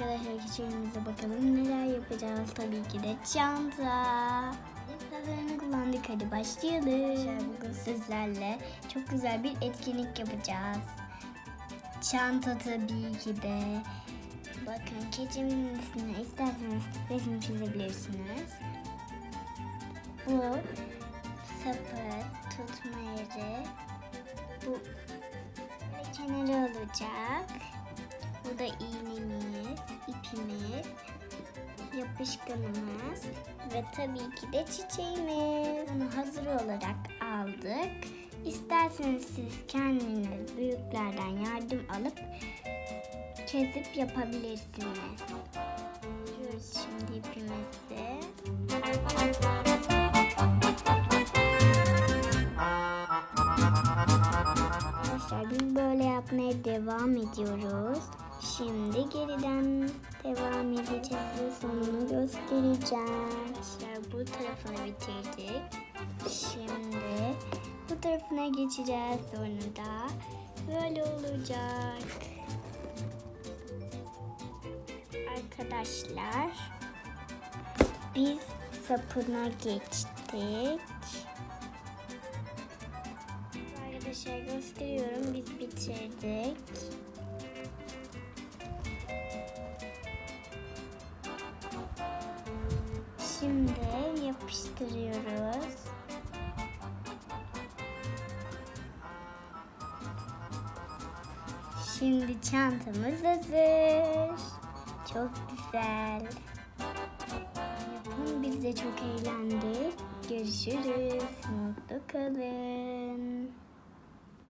arkadaşlar küçüğümüze bakalım neler yapacağız. Tabii ki de çanta. Yazılarını kullandık. Hadi başlayalım. Arkadaşlar bugün sizlerle çok güzel bir etkinlik yapacağız. Çanta tabii ki de. Bakın keçimin üstüne isterseniz resim çizebilirsiniz. Bu sapı, tutma yeri, bu kenarı olacak. Bu da iğnemiz, ipimiz, yapışkanımız ve tabii ki de çiçeğimiz. Bunu hazır olarak aldık. İsterseniz siz kendiniz büyüklerden yardım alıp kesip yapabilirsiniz. Yapıyoruz şimdi ipimizi. Arkadaşlar biz böyle yapmaya devam ediyoruz. Şimdi geriden devam edeceğiz ve sonunu göstereceğim. Arkadaşlar bu tarafını bitirdik. Şimdi bu tarafına geçeceğiz sonra da böyle olacak. Arkadaşlar biz sapına geçtik. Arkadaşlar gösteriyorum. Biz bitirdik. Şimdi yapıştırıyoruz. Şimdi çantamız hazır. Çok güzel. Yapın biz de çok eğlendik. Görüşürüz. Mutlu kalın.